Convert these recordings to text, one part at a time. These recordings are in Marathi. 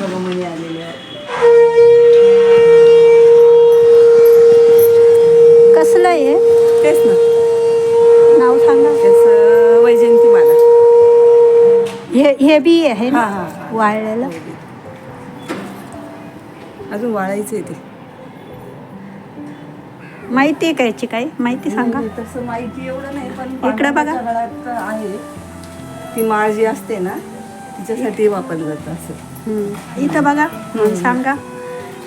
बघा मणी आलेले आहे कसलं आहे तेच ना. नाव सांगा. त्याचं वैजयंती माला. हे हे बी आहे ना? हा, हा. वाळलेलं? अजून वाळायचं आहे ते. माहिती आहे का याची काही? माहिती सांगा. तसं माहिती एवढं नाही पण इकडे बघा. पांडुरंगाच्या गळ्यात आहे. ती माळ जी असते ना तिच्यासाठी वापरलं जातं असं. हम्म. इथं बघा मग सांगा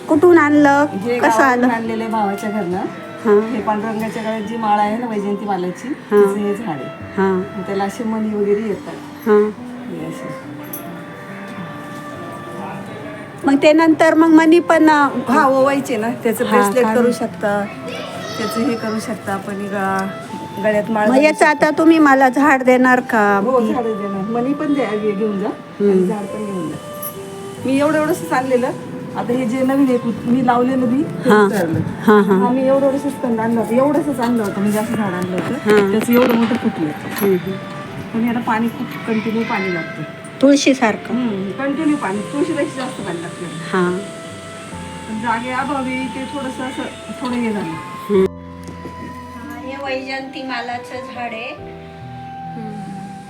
कुठून आणलं? हे कसं आलं? आणलेलं आहे भावाच्या घरनं. हां. हे पांडुरंगाच्या गळ्यात जी माळ आहे ना वैजयंती मालाची हा. तिचं हे झाड आहे. हां. त्याला असे मणी वगैरे येतात. हां. हे असे मग ते नंतर मग मनी पण अं, हा ओवायचे ना. त्याचं हा, ब्रेसलेट काढून. करू शकता. त्याचं हे करू शकता आपण हे गळा गळ्यात माळ मग घालू याचं आता तुम्ही मला झाड देणार का? हो झाड देणार. मनी पण द्या घे- घेऊन जा. आणि झाड पण घेऊन जा. मी एवढं एवढंच आणलेलं आता हे जे नवीन आहे मी लावलेलं मी ते हा. उतरलं. हां हां. हा मी एवढं एवढंच कंद आणलं होतं. एवढंच आणलं होतं म्हणजे असं झाड आणलं होतं. त्याचं एवढं मोठं फुटलं. हम्म, हम्म. पण याला पाणी खूप कंटिन्यू पाणी लागतं. तुळशीसारखं. कंटिन्यू पाणी. तुळशीपेक्षा जास्त पाणी लागतं. हां. पण जागे अभावी ते थोडंसं असं थोडं हे झालं. हे वैजंती मालाचं झाड आहे.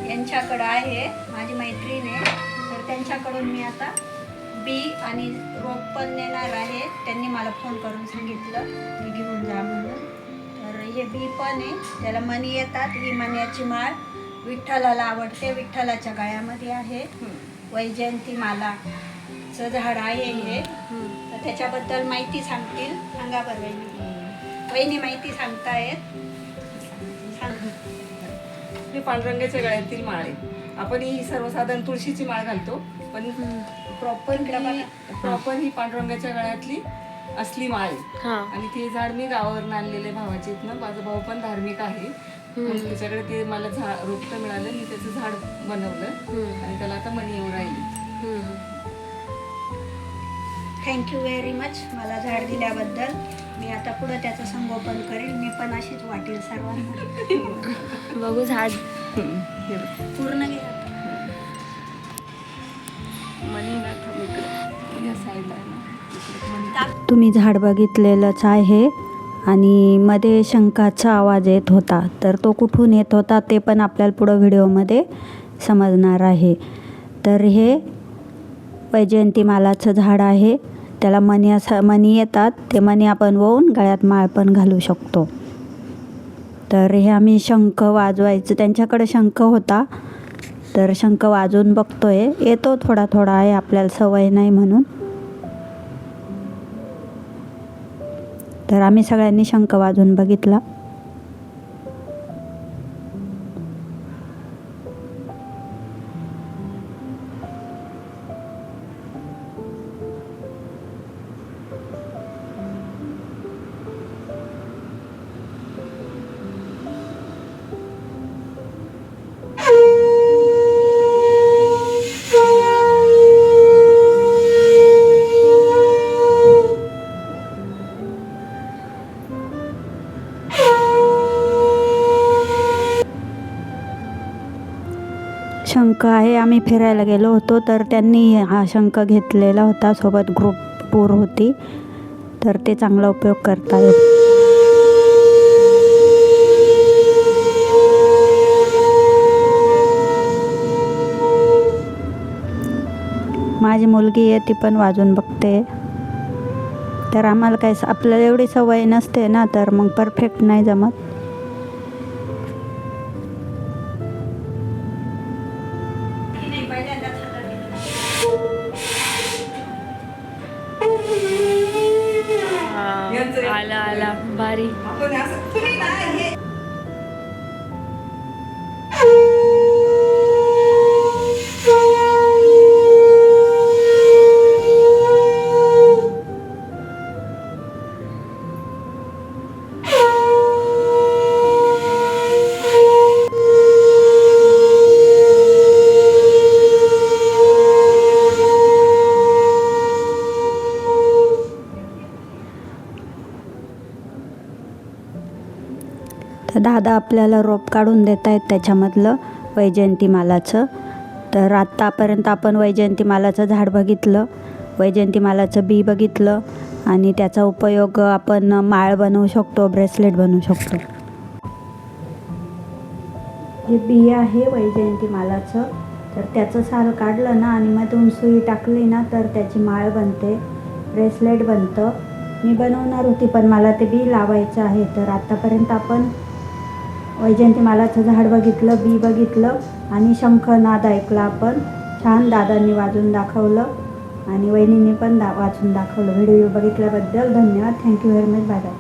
यांच्याकडं आहे माझी मैत्रीण आहे. तर त्यांच्याकडून मी आता बी आणि रोप पण नेणार आहे. त्यांनी मला फोन करून सांगितलं की घेऊन जा म्हणून. तर हे बी पण आहे. त्याला मणी येतात ही मण्याची माळ. विठ्ठलाला आवडते. विठ्ठलाच्या गळ्यामध्ये आहे. वैजयंती मालाचं झाड आहे हे. तर त्याच्याबद्दल माहिती सांगतील. सांगा बरं वहिनी. वहिनी माहिती सांगतायत. सांग. ही पांडुरंगाच्या गळ्यातील माळ आहे. आपण ही सर्वसाधारण तुळशीची माळ घालतो पण प्रॉपर प्रॉपर ही पांडुरंगाच्या गळ्यातली असली माळ. आणि ते झाड मी गावावरून आणलेले भावाचे इथनं. माझा भाऊ पण धार्मिक आहे. मग त्याच्याकडे ते मला झाड रोपटं मिळालं. मी त्याचं झाड बनवलं. आणि त्याला आता मणी येऊ राहिली. थँक्यू व्हेरी मच मला झाड दिल्याबद्दल. मी आता पुढे त्याचं संगोपन करेल. मी पण अशीच वाटेल सर्वांना. बघू झाड. पूर्ण घ्या. तुम्ही झाड बघितलेलंच आहे आणि मध्ये शंखाचा आवाज येत होता. तर तो कुठून येत होता ते पण आपल्याला पुढं व्हिडिओमध्ये समजणार आहे. तर हे वैजयंती मालाचं झाड आहे. त्याला मणी असं मणी येतात. ते मणी आपण वळून गळ्यात माळ पण घालू शकतो. तर हे आम्ही शंख वाजवायचं त्यांच्याकडे शंख होता. तर शंख वाजवून बघतोय. येतो थोडा थोडा आहे आपल्याला सवय नाही म्हणून. तर आम्ही सगळ्यांनी शंख वाजवून बघितला. शंख आहे. आम्ही फिरायला गेलो होतो तर त्यांनी हा शंख घेतलेला होता. सोबत ग्रुप पूर होती. तर ते चांगला उपयोग करतात माझी मुलगी आहे ती पण वाजून बघते. तर आम्हाला काय आपल्याला एवढी सवय नसते ना तर मग परफेक्ट नाही जमत. आला आला. भारी. तर दादा आपल्याला रोप काढून देत आहेत त्याच्यामधलं वैजयंती मालाचं. तर आत्तापर्यंत आपण वैजयंती मालाचं झाड बघितलं वैजयंती मालाचं बी बघितलं आणि त्याचा उपयोग आपण माळ बनवू शकतो ब्रेसलेट बनवू शकतो. हे बी आहे वैजयंती मालाचं. तर त्याचं साल काढलं ना आणि मधून सुई टाकली ना तर त्याची माळ बनते ब्रेसलेट बनतं. मी बनवणार होती पण मला ते बी लावायचं आहे. तर आत्तापर्यंत आपण वैजयंती मालाचं झाड बघितलं बी बघितलं आणि शंखनाद ऐकला आपण. छान दादांनी वाजून दाखवलं आणि वहिनींनी पण दा वाजून दाखवलं. व्हिडिओ बघितल्याबद्दल धन्यवाद. Thank you very much bye bye